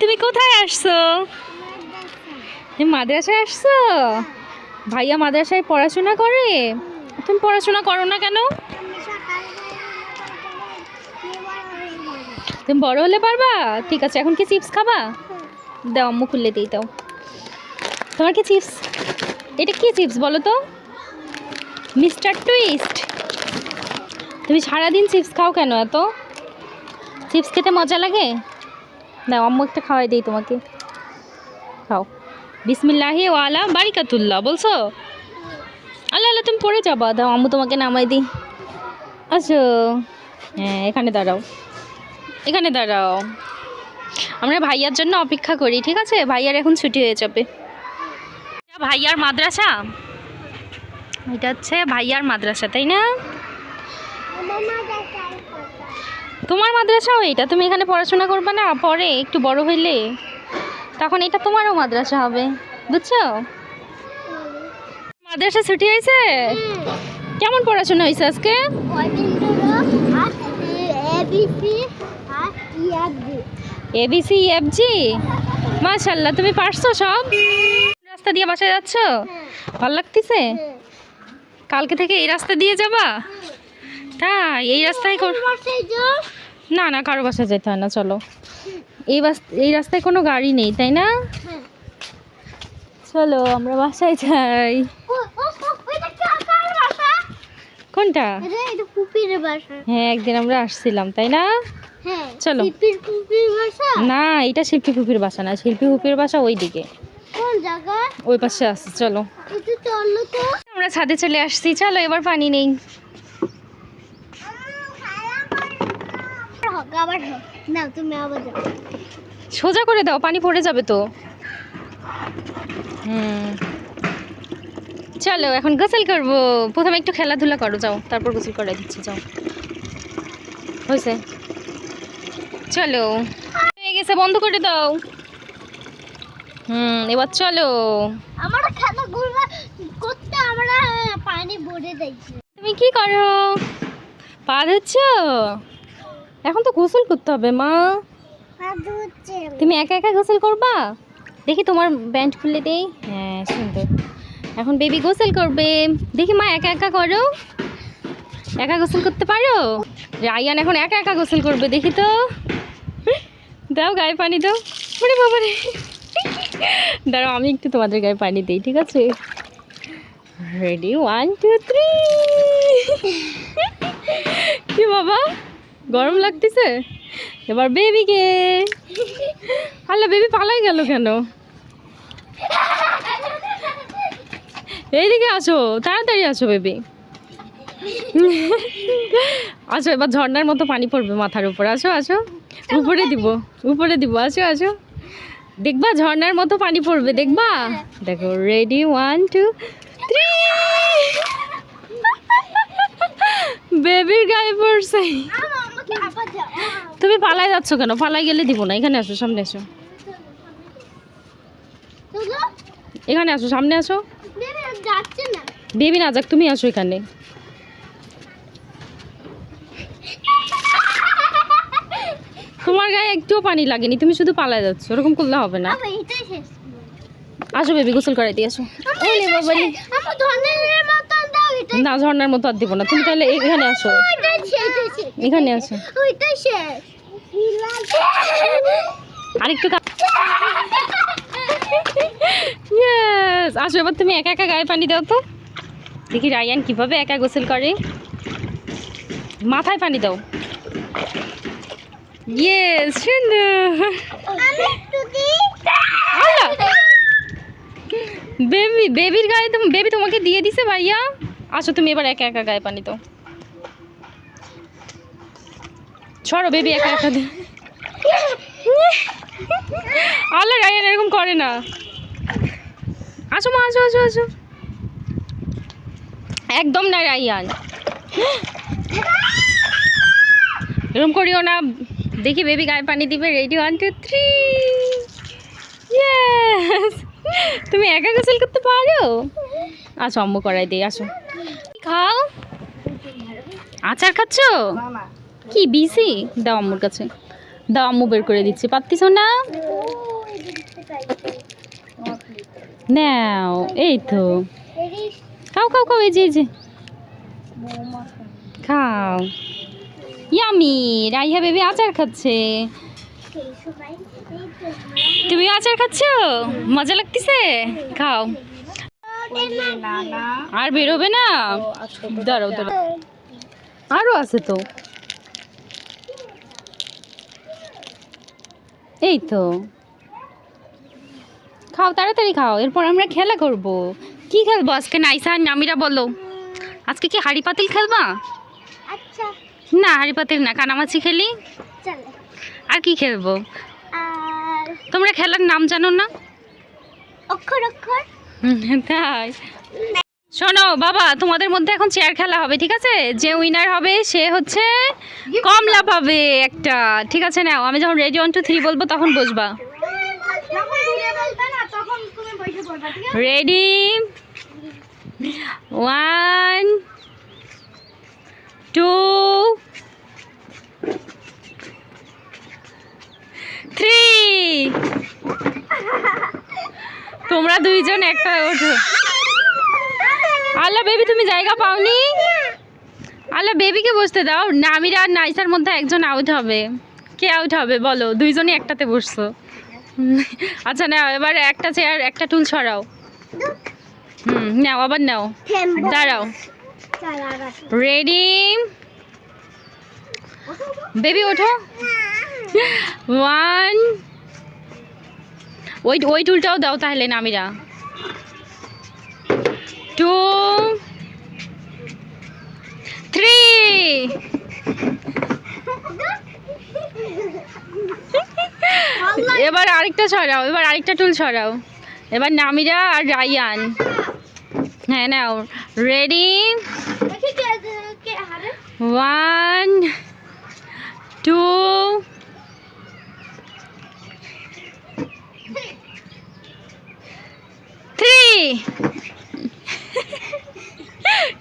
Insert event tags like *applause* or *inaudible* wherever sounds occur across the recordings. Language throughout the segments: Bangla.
তুমি কোথায় আসছো? তুমি মাদ্রাসায় আসছো? ভাইয়া মাদ্রাসায় পড়াশোনা করে? তুমি পড়াশোনা করো না কেন? তুমি বড় হলে পারবা? ঠিক আছে, এখন কি চিপস খাবা? দাও, আম্মু খুললে দিই, দাও। তোমার কি চিপস? এটা কি চিপস বলো তো? Mister Twist. তুমি সারাদিন চিপস খাও কেন এত? চিপস খেতে মজা লাগে? দাও, আম্মু একটা খাওয়াই দিই তোমাকে। খাও। বিসমিল্লাহি ওয়ালা বারিকাতুল্লাহ, বলছো? আল্লাহ আল্লাহ, তুমি পড়ে যাবা। দাও, আম্মু তোমাকে নামাই দিই। আচ্ছা হ্যাঁ এখানে দাঁড়াও। এখানে দাঁড়াও। আমরা ভাইয়ার জন্য অপেক্ষা করি, ঠিক আছে? ভাইয়ার এখন ছুটি হয়ে যাবে। ভাইয়ার মাদ্রাসা? এটা হচ্ছে ভাইয়ার মাদ্রাসা, তাই না? তোমার মাদ্রাসাও এটা? তুমি এখানে পড়াশোনা করবে না? পরে একটু বড় হইলে? তখন এটা তোমারও মাদ্রাসা হবে। বুঝছ? মাদ্রাসা ছুটি হয়েছে? কেমন পড়াশোনা হয়েছে আজকে? A B C, F G? মাশাল্লাহ তুমি পারছ সব? রাস্তা দিয়ে বাসায় যাচ্ছ? ভালো লাগতেছে? কালকে থেকে এই রাস্তা দিয়ে যাবা? তাই, এই রাস্তায় না না কারও বাসায় যেতে হয় না চলো। এই বাস এই রাস্তায় কোনো গাড়ি নেই তাই না? চলো আমরা বাসায় যাই। কোনটা? হ্যাঁ একদিন আমরা আসছিলাম তাই না? চলো। না এটা শিল্পী ফুপির বাসা না শিল্পী ফুপির বাসা ওই দিকে ওই পাশে আছে চলো। আমরা ছাদে চলে আসছি চলো এবার পানি নেই। হোক আবার হোক। না তুমি আবার যাও। সোজা করে দাও পানি পড়ে যাবে তো। হুম। চলো এখন গোসল করব। প্রথমে একটু খেলাধুলা করো যাও। তারপর গোসল করে দিচ্ছি যাও। হয়েছে? চলো। হয়ে গেছে বন্ধ করে দাও। হুম এবার চলো। আমার খেলাগুলো করতে আমরা পানি ভরে দিয়েছি। তুমি কি করো? পা ধুচ্ছ? এখন তো গোসল করতে হবে মা। তুমি একা একা গোসল করবা? দেখি তোমার ব্যান্ড খুলে দেই। হ্যাঁ সুন্দর। এখন বেবি গোসল করবে। দেখি মা একা একা করো। একা গোসল করতে পারো? রায়ান এখন একা একা গোসল করবে দেখি তো। দাও গায়ে পানি দাও। ওরে বাবা রে। দাঁড়াও আমি একটু তোমাদের গায়ে পানি দিই ঠিক আছে? রেডি ওয়ান টু থ্রি কি বাবা? গরম লাগতেছে? এবার বেবিকে। আল্লাহ, বেবি পালাই গেল কেন? এইদিকে আসো, তাড়াতাড়ি আসো বেবি। আসো, এবার ঝর্নার মতো পানি পড়বে মাথার উপর। আসো আসো। উপরে দিব উপরে দিব। আসো আসো। দেখবা ঝর্নার মতো পানি পড়বে, দেখবা? দেখো রেডি ওয়ান টু থ্রি বেবির গায়ে পড়ছে। তুমি পালাই যাচ্ছ কেন? পালাই গেলে দিব না। এখানে আসো সামনে আসো। এখানে আসো সামনে আসো। বেবি না যাক তুমি আসো এখানে। তোমার গায়ে একটুও পানি লাগেনি তুমি শুধু পালাই যাচ্ছ। ওরকম করলে হবে না। আসো বেবি গোসল করাই দিয়ে আসো। আমার না ঝর্ণার মতো আর দিব না। তুমি তাহলে এখানে আসো। এখানে আসো। আরেকটু ইয়েস আসো এবার তুমি একা একা গায়ে পানি দাও তো। দেখি রায়ান কীভাবে একা গোসল করে। মাথায় পানি দাও। সুন্দর দিই। বেবি বেবির গায়ে বেবি তোমাকে দিয়ে দিছে ভাইয়া। আসো তুমি এবার একা একা গায়ে পানি দাও। ছড়ো বেবি, একা একা দে। আল্লাহ, রায়ান এরকম করে না। আসো মা, আসো আসো আসো। একদম না, রায়ান। এরকম করিও না। দেখি বেবি গায়ে পানি দিবে রেডি ওয়ান টু থ্রি তুমি একা গোসল করতে পারো? আসো, আম্মু করাই দিই, আসো। খাও। আচার খাচ্ছ? কি বিসি দাও আম্মুর কাছে। দাও আম্মু বের করে দিচ্ছি। পারতিস না? নাও, এই তো। খাও খাও খাও, এই যে এই যে। খাও। ইয়ামি, রাইহা বেবি আচার খাচ্ছে। তুমি আচার খাচ্ছ? মজা লাগতেছে? খাও। আর বেরোবে না? দাঁড়াও দাঁড়াও। আরও আছে তো। এই তো। খাও তাড়াতাড়ি খাও এরপর আমরা খেলা করব। কি খেলব আজকে? নাইসা আর নামিরা বলো। আজকে কি হাড়ি পাতিল খেলবা? আচ্ছা। না হাড়ি পাতিল না কানামাছি খেলি? আর কি খেলব? তোমরা খেলার নাম জানো না? অক্ষর অক্ষর। *laughs* তাই। শোনো বাবা তোমাদের মধ্যে এখন চেয়ার খেলা হবে ঠিক আছে? যে উইনার হবে সে হচ্ছে কমলা পাবে একটা ঠিক আছে? নাও আমি যখন রেডি ওয়ান টু থ্রি বলব তখন বসবা। না রেডি ওয়ান টু থ্রি তোমরা দুইজন একটা ওঠো। আল্লাহ বেবি, তুমি জায়গা পাওনি? আল্লাহ বেবিকে বসতে দাও। নামিরা আর নাইসার মধ্যে একজন আউট হবে। কে আউট হবে বলো? দুইজনই একটাতে বসছো। আচ্ছা নাও, এবার একটা চেয়ার একটা টুল সরাও। হুম, নাও, আবার নাও। দাঁড়াও। রেডি বেবি ওঠো। ওয়ান ওই ওই টুলটাও দাও তাহলে নামিরা। Two three. এবার আরেকটা সরাও এবার আরেকটা টুল সরাও এবার নামিরা আর রায়ান। হ্যাঁ নাও। রেডি ওয়ান টু থ্রি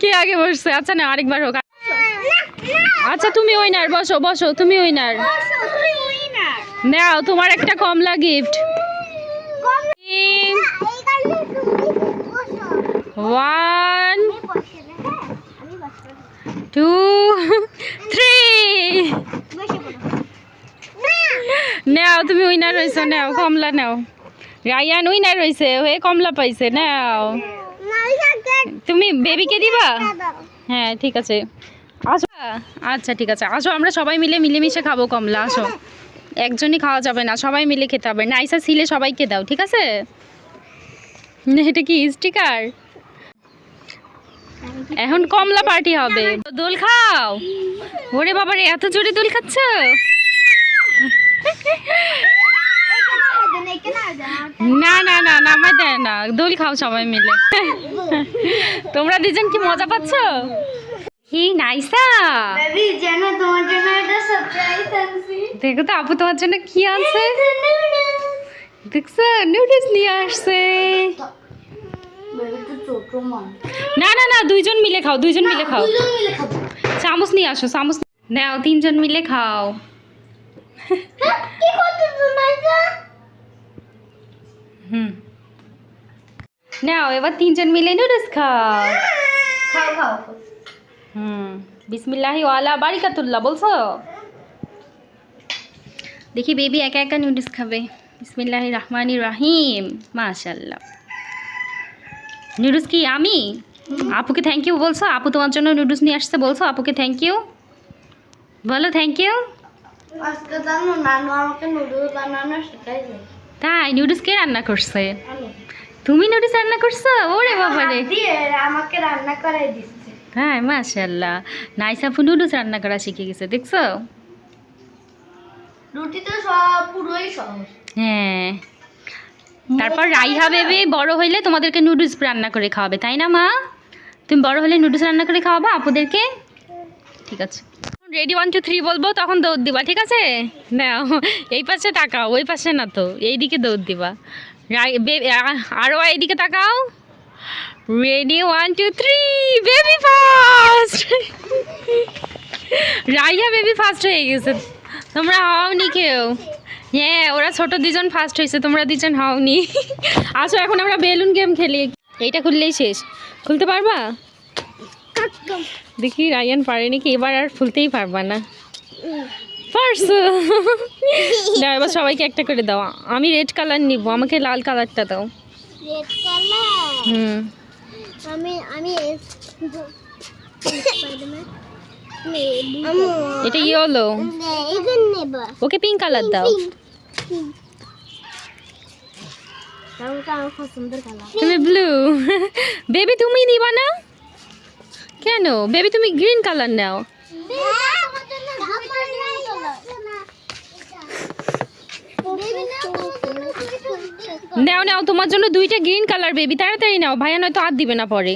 কে আগে বসছে? আচ্ছা না, আরেকবার হোক। আচ্ছা তুমি উইনার বসো বসো, তুমি উইনার নাও, তোমার একটা কমলা গিফট ওয়ান টু থ্রি নাও, তুমি উইনার হয়েছো নাও, কমলা নাও। রায়ান উইনার হয়েছে হয়ে কমলা পাইছে, নাও। তুমি বেবিকে দিবা? হ্যাঁ ঠিক আছে। আসো আচ্ছা ঠিক আছে। আসো আমরা সবাই মিলে মিলেমিশে খাব কমলা আসো। একজনই খাওয়া যাবে না সবাই মিলে খেতে হবে। নাইসা ছিলে সবাইকে দাও ঠিক আছে? না, এটা কি স্টিকার এখন কমলা পার্টি হবে। দোল খাও। ওরে বাবারে এত জোরে দোল খাচ্ছ? না না না না আমার দেয় না। দোল খাও সবাই মিলে। তোমরা দুজন কি মজা পাচ্ছ? কি নাইসা। জানো তোমার জন্য একটা সারপ্রাইজ আনছি। দেখো তো আপু তোমার জন্য কি আছে দেখছ নুডলস নিয়ে আসছে। না না না দুইজন মিলে খাও দুইজন মিলে খাও। চামচ নিয়ে আসো চামচ নাও তিনজন মিলে খাও। তোমাইছা হুম। নাও এবার তিনজন মিলে নুডলস খাও। খাও খাও। হুম বিসমিল্লাহি ওয়ালা বারিকাতুল্লাহ বলছো? দেখি বেবি একা একা নুডলস খাবে। বিসমিল্লাহি রহমানি রাহিম মাশাল্লাহ নুডলস কি আমি? আপুকে থ্যাংক ইউ বলছো? আপু তোমার জন্য নুডলস নিয়ে আসছে বলছো? আপুকে থ্যাংক ইউ বলো থ্যাংক ইউ আজকে জানো নানু আমাকে নুডলস বানানো শেখাইছে। তাই নুডলস কে রান্না করছে? তুমি নুডলস রান্না করছ? ওরে বাবারে। হাত দিয়ে আমাকে রান্না করাই দিচ্ছে। হ্যাঁ মাশাল্লাহ নাইস আপু নুডলস রান্না করা শিখে গেছে দেখছ? রুটি তো সব পুরোই সহজ। হ্যাঁ। তারপর রাইহা বেবি বড় হইলে তোমাদেরকে নুডলস রান্না করে খাওয়াবে তাই না মা? তুমি বড় হলে নুডলস রান্না করে খাওয়াবা আপুদেরকে? ঠিক আছে। রেডি ওয়ান টু থ্রি বলব, তখন দৌড় দিবা, ঠিক আছে? নাও, এই পাশে তাকাও, ওই পাশে না তো এইদিকে দৌড় দিবা। রাই বে- আ- আরও এইদিকে তাকাও। Ready one two three baby first Raiya baby first হয়ে গেছে। তোমরা হাওনি কেউ? হ্যাঁ ওরা ছোট দুজন ফার্স্ট হয়েছে, তোমরা দুজন হাওনি। *laughs* আসো, এখন আমরা বেলুন গেম খেলি। এইটা খুললেই শেষ। খুলতে পারবা? দেখি রায়ান পারেনি কি এবার আর ফুলতেই পারবা না। পারছ। দাও এবার সবাইকে একটা করে দাও। আমি রেড কালার নিব আমাকে লাল কালারটা দাও। হুম। আমি আমি এটা ইয়েলো ওকে পিঙ্ক কালার দাও। তুমি ব্লু বেবি তুমি নিবা না? কেন? বেবি তুমি গ্রিন কালার নাও। নাও নাও তোমার জন্য দুইটা গ্রিন কালার বেবি। তাড়াতাড়ি নাও ভাইয়া নয়তো আর দিবে না পরে।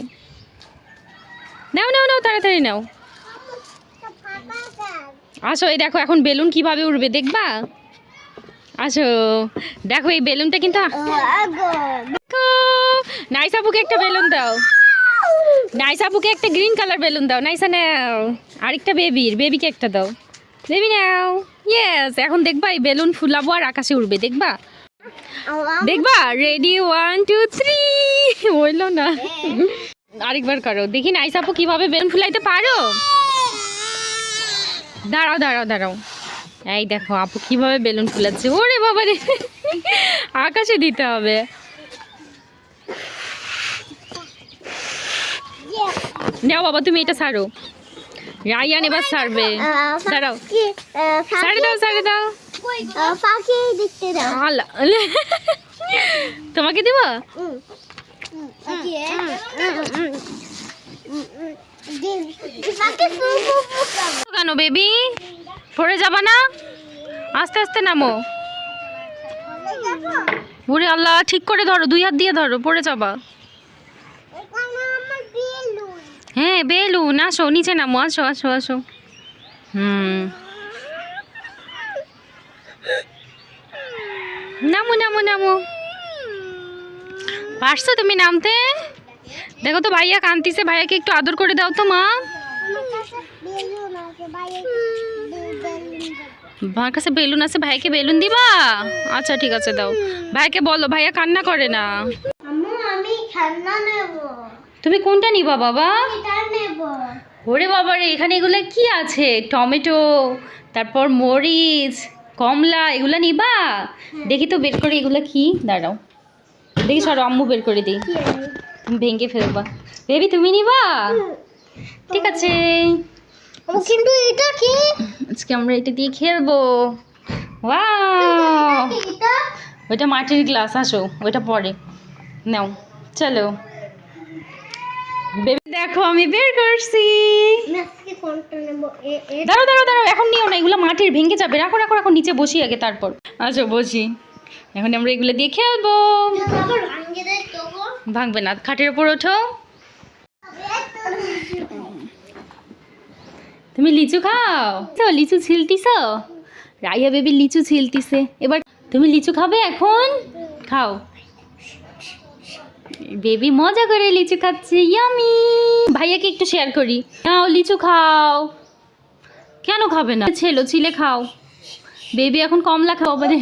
নাও নাও নাও তাড়াতাড়ি নাও। আসো এই দেখো এখন বেলুন কীভাবে উড়বে দেখবা? আসো দেখো এই বেলুনটা কিন্তু নাইসাপুকে একটা বেলুন দাও। নাইসাপুকে একটা গ্রিন কালার বেলুন দাও। নাইসা, নাও। আরেকটা বেবির, বেবিকে একটা দাও। বেবি, নাও। ইয়েস এখন দেখবা এই বেলুন ফুলাবো আর আকাশে উড়বে, দেখবা? দেখবা? রেডি ওয়ান টু থ্রি বলল না। আরেকবার করো। দেখি নাইসাপু কীভাবে বেলুন ফুলাইতে পারো? দাঁড়াও দাঁড়াও দাঁড়াও। এই দেখো, আপু কীভাবে বেলুন ফুলাচ্ছে। ওরে বাবা রে আকাশে দিতে হবে। নাও বাবা, তুমি এটা ছাড়ো রায়ান এবার ছাড়বে দাঁড়াও। ছাড়ে দাও ছাড়ে দাও। তোমাকে দেবো? কেন বেবি? পড়ে যাবা না? আস্তে আস্তে নামো। ওরে আল্লাহ, ঠিক করে ধরো, দুই হাত দিয়ে ধরো, পড়ে যাবা। হ্যাঁ বেলুন আসো নিচে নামো, আসো আসো আসো। হুম। নামো নামো নামো। পারছ তুমি নামতে? দেখো তো ভাইয়া কান্তিছে ভাইয়াকে একটু আদর করে দাও তো, মা। আমার কাছে বেলুন আছে ভাইকে বেলুন দিবা? আচ্ছা ঠিক আছে, দাও। ভাইকে বলো, ভাইয়া কান্না করে না। আমি তুমি কোনটা নিবা বাবা? ওরে বাবা রে এখানে এগুলো কি আছে? টমেটো তারপর মরিচ কমলা এগুলো নিবা? দেখি তো বের করে এগুলো কি। দাঁড়াও। দেখি সর আম্মু বের করে দিই। তুমি ভেঙে ফেলবা। বেবি তুমি নিবা? ঠিক আছে। কিন্তু এটা কি? আজকে আমরা এটা দিয়ে খেলব। ওয়াও! ওইটা মাটির গ্লাস আসো। ওইটা পরে। নাও চলো। বেবি দেখো আমি বের করছি। দাঁড়াও দাঁড়াও দাঁড়াও এখন নিও না এগুলো মাটির ভেঙে যাবে। রাখো রাখো রাখো নিচে বসি আগে তারপর। আচ্ছা বসি। এখন আমরা এগুলো দিয়ে খেলব। ভাঙবে না খাটের উপর ওঠো। তুমি লিচু খাও? তো লিচু ছিলতিস? রাইয়া বেবি লিচু ছিলতিছে। এবার তুমি লিচু খাবে এখন? খাও। বেবি মজা করে লিচু খাচ্ছে ইয়ামি ভাইয়াকে একটু শেয়ার করি। নাও লিচু খাও। কেন খাবে না? ছেলো ছিলে খাও। বেবি এখন কমলা খাও মানে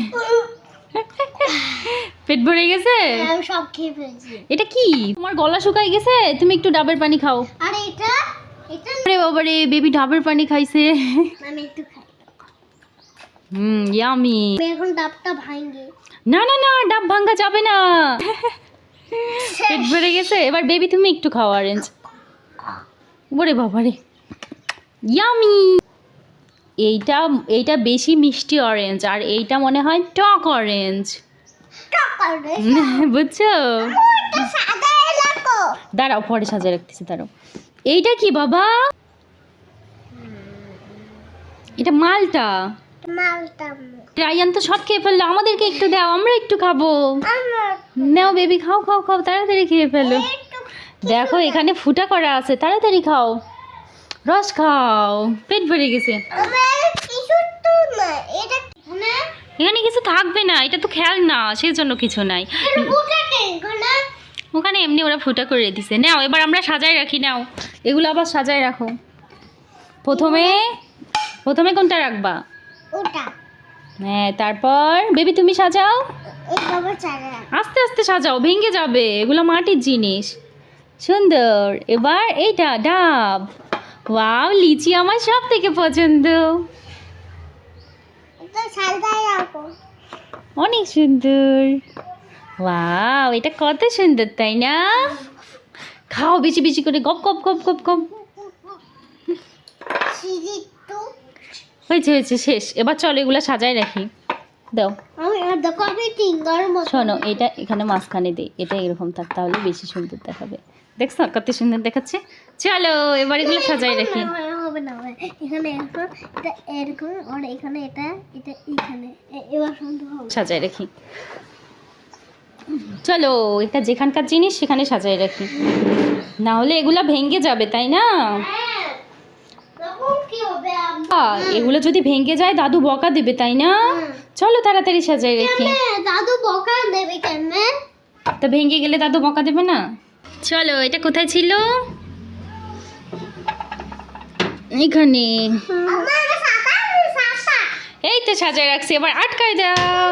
*laughs* পেট ভরে গেছে? আমি সব খেয়ে ফেলছি। এটা কি? তোমার গলা শুকাই গেছে? তুমি একটু ডাবের পানি খাও। আর এটা? এটা? আরে বাবারে বেবি ডাবের পানি খাইছে। আমি একটু খাই। হুম ইয়ামি আমি এখন ডাবটা ভাঙি। না না না ডাব ভাঙ্গা যাবে না। পেট ভরে গেছে। এবার বেবি তুমি একটু খাও অরেঞ্জ ওরে বাবারে। ইয়ামি এইটা এইটা বেশি মিষ্টি অরেঞ্জ আর এইটা মনে হয় টক অরেঞ্জ *laughs* বুঝছ? দাঁড়াও পরে সাজিয়ে রাখতেছি দাঁড়াও। এইটা কি বাবা? এটা মালটা। মালটা। রায়ান তো সব খেয়ে ফেলল, আমাদেরকে একটু দাও, আমরা একটু খাব। নাও বেবি খাও খাও খাও, তাড়াতাড়ি খেয়ে ফেলো। দেখো, এখানে ফুটা করা আছে, তাড়াতাড়ি খাও। রস খাও, পেট ভরে গেছে। এখানে কিছু থাকবে না, এটা তো খেয়াল না সেই জন্য কিছু নাই। ওখানে এমনি ওরা ফুটা করে দিছে। নাও, এবার আমরা সাজায় রাখি, নাও। এগুলো আবার সাজায় রাখো। প্রথমে প্রথমে কোনটা রাখবা? ওটা। হ্যাঁ তারপর বেবি তুমি সাজাও। আস্তে আস্তে সাজাও ভেঙে যাবে এগুলো মাটির জিনিস। সুন্দর এবার এইটা ডাব। ওয়াও লিচি আমার সব থেকে পছন্দ অনেক সুন্দর। ওয়াও এটা কত সুন্দর তাই না? খাও বেশি বেশি করে গপ গপ গপ গপ গপ। হয়েছে হয়েছে শেষ। এবার চলো এগুলো সাজায় রাখি। দাও। শোনো এটা এখানে মাঝখানে দিই এটা এরকম থাক তাহলে বেশি সুন্দর দেখাবে। দেখছ কত সুন্দর দেখাচ্ছে? চলো এবার এগুলো সাজাই রাখি। হবে হবে না এখানে এটা এরকম আর এখানে এটা এটা এখানে এবার সুন্দর হবে। সাজাই রাখি। চলো এটা যেখানকার জিনিস সেখানে সাজাই রাখি। না হলে এগুলা ভেঙে যাবে তাই না হ্যাঁ তখন কি হবে আম্মা? আ, এগুলো যদি ভেঙে যায় দাদু বকা দেবে তাই না? চলো তাড়াতাড়ি সাজাই রাখি? দাদু বকা দেবে কেমনে? তা ভেঙে গেলে দাদু বকা দেবে না? চলো এটা কোথায় ছিল? এখানে এই তো সাজায় রাখছি এবার আটকায় দাও।